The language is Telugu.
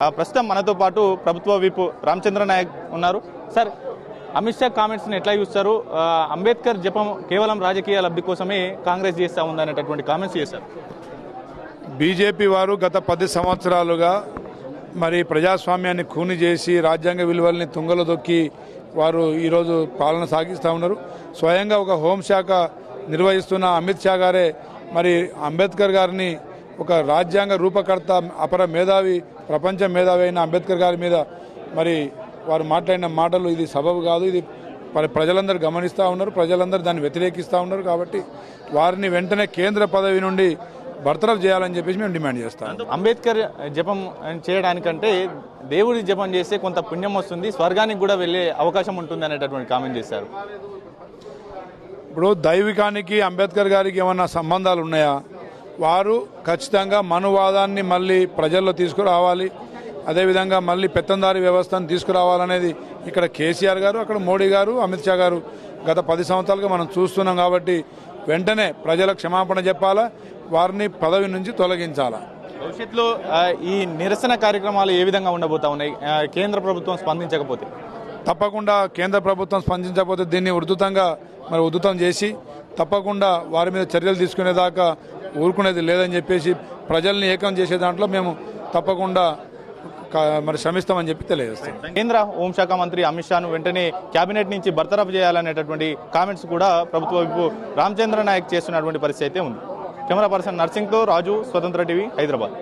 ప్రస్తుతం మనతో పాటు ప్రభుత్వ విప్ రామచంద్ర నాయక్ ఉన్నారు. సార్ అమిత్ షా కామెంట్స్ని ఎట్లా చూస్తారు? అంబేద్కర్ జపం కేవలం రాజకీయ లబ్ధి కోసమే కాంగ్రెస్ చేస్తా ఉందనేటటువంటి కామెంట్స్ చేశారు. బీజేపీ వారు గత పది సంవత్సరాలుగా మరి ప్రజాస్వామ్యాన్ని ఖూని చేసి రాజ్యాంగ విలువల్ని తుంగలో దొక్కి వారు ఈరోజు పాలన సాగిస్తూ ఉన్నారు. స్వయంగా ఒక హోంశాఖ నిర్వహిస్తున్న అమిత్ షా గారే మరి అంబేద్కర్ గారిని ఒక రాజ్యాంగ రూపకర్త అపర మేధావి ప్రపంచ మేధావి అయిన అంబేద్కర్ గారి మీద మరి వారు మాట్లాడిన మాటలు ఇది సబబు కాదు. ఇది ప్ర- ప్రజలందరూ గమనిస్తూ ఉన్నారు. ప్రజలందరూ దాన్ని వ్యతిరేకిస్తూ ఉన్నారు కాబట్టి వారిని వెంటనే కేంద్ర పదవి నుండి బర్తరఫ్ చేయాలని చెప్పేసి మేము డిమాండ్ చేస్తాం. అంబేద్కర్ జపం చేయడానికంటే దేవుడి జపం చేస్తే కొంత పుణ్యం వస్తుంది స్వర్గానికి కూడా వెళ్ళే అవకాశం ఉంటుంది అనేటటువంటి కామెంట్ చేశారు. ఇప్పుడు దైవికానికి అంబేద్కర్ గారికి ఏమన్నా సంబంధాలు ఉన్నాయా? వారు ఖచ్చితంగా మనువాదాన్ని మళ్ళీ ప్రజల్లో తీసుకురావాలి. అదేవిధంగా మళ్ళీ పెత్తందారి వ్యవస్థను తీసుకురావాలనేది ఇక్కడ కేసీఆర్ గారు అక్కడ మోడీ గారు అమిత్ షా గారు గత పది సంవత్సరాలుగా మనం చూస్తున్నాం కాబట్టి వెంటనే ప్రజలకు క్షమాపణ చెప్పాలా వారిని పదవి నుంచి తొలగించాలా. భవిష్యత్తులో ఈ నిరసన కార్యక్రమాలు ఏ విధంగా ఉండబోతా ఉన్నాయి? కేంద్ర ప్రభుత్వం స్పందించకపోతే. తప్పకుండా కేంద్ర ప్రభుత్వం స్పందించకపోతే దీన్ని ఉధృతంగా మరి ఉధృతం చేసి తప్పకుండా వారి మీద చర్యలు తీసుకునేదాకా ఊరుకునేది లేదని చెప్పేసి ప్రజల్ని ఏకం చేసే దాంట్లో మేము తప్పకుండా మరి శ్రమిస్తామని చెప్పి తెలియజేస్తాం. కేంద్ర హోంశాఖ మంత్రి అమిత్ షాను వెంటనే కేబినెట్ నుంచి బర్తరఫ్ చేయాలనేటటువంటి కామెంట్స్ కూడా ప్రభుత్వ వైపు రామచంద్ర నాయక్ చేస్తున్నటువంటి పరిస్థితి అయితే ఉంది. కెమెరా పర్సన్ నర్సింగ్తో రాజు స్వతంత్ర టీవీ హైదరాబాద్.